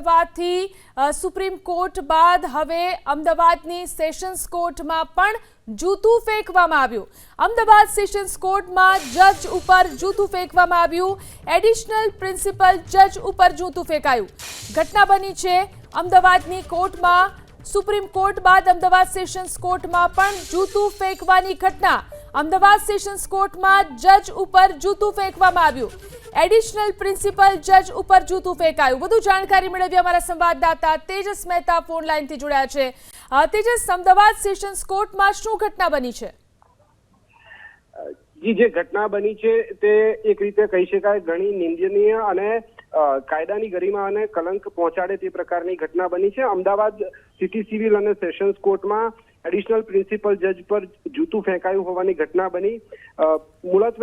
અમદાવાદથી supreme court બાદ હવે અમદાવાદની સેશન્સ કોર્ટમાં પણ જૂતું ફેંકવામાં આવ્યું. અમદાવાદ સેશન્સ કોર્ટમાં જજ ઉપર જૂતું ફેંકવામાં આવ્યું. એડિશનલ પ્રિન્સિપલ જજ ઉપર જૂતું ફેંકાયું. ઘટના બની છે અમદાવાદની કોર્ટમાં. સુપ્રીમ કોર્ટ બાદ અમદાવાદ સેશન્સ કોર્ટમાં પણ જૂતું ફેંકવાની ઘટના. અમદાવાદ સેશન્સ કોર્ટમાં જજ ઉપર જૂતું ફેંકવામાં આવ્યું. એડિશનલ પ્રિન્સિપલ જજ ઉપર જૂતું ફેંકાયું. વધુ જાણકારી મેળવી અમારા સંવાદદાતા તેજસ મહેતા ફોન લાઈનથી જોડાયા છે. તેજસ, અમદાવાદ સેશન્સ કોર્ટમાં શું ઘટના બની છે? જી, જે ઘટના બની છે તે એક રીતે કહી શકાય ઘણી નિંદનીય અને કાયદાની ગરિમા અને કલંક પહોંચાડે તે પ્રકારની ઘટના બની છે. અમદાવાદ સિટી સિવિલ અને સેશન્સ કોર્ટમાં એડિશનલ પ્રિન્સિપલ જજ પર જૂતું ફેંકાયું હોવાની ઘટના બની. અ,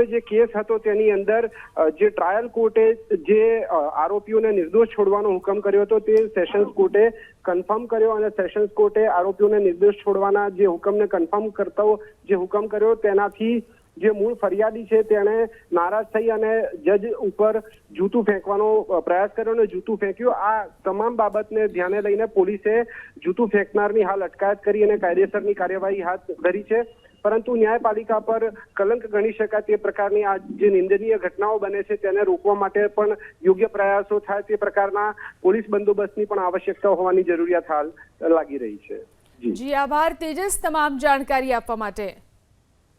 જે કેસ હતો તેની અંદર જે ટ્રાયલ કોર્ટે જે આરોપીઓને નિર્દોષ છોડવાનો હુકમ કર્યો હતો તે સેશન્સ કોર્ટે કન્ફર્મ કર્યો અને સેશન્સ કોર્ટે આરોપીઓને નિર્દોષ છોડવાના જે હુકમને કન્ફર્મ કરતો જે હુકમ કર્યો તેનાથી જે મૂળ ફરિયાદી છે તેણે નારાજ થઈ અને જજ ઉપર જૂતું ફેંકવાનો પ્રયાસ કર્યો અને જૂતું ફેંક્યું. આ તમામ બાબતને ધ્યાને લઈને પોલીસે જૂતું ફેંકનારની હાલ અટકાયત કરી અને કાયદેસરની કાર્યવાહી હાથ ધરી છે. પરંતુ ન્યાયપાલિકા પર કલંક ગણી શકાય તે પ્રકારની આ જે નિંદનીય ઘટનાઓ બને છે તેને રોકવા માટે પણ યોગ્ય પ્રયાસો થાય તે પ્રકારના પોલીસ બંદોબસ્તની પણ આવશ્યકતા હોવાની જરૂરિયાત હાલ લાગી રહી છે. જી, આભાર. તેજસ, તમામ જાણકારી આપવા માટે.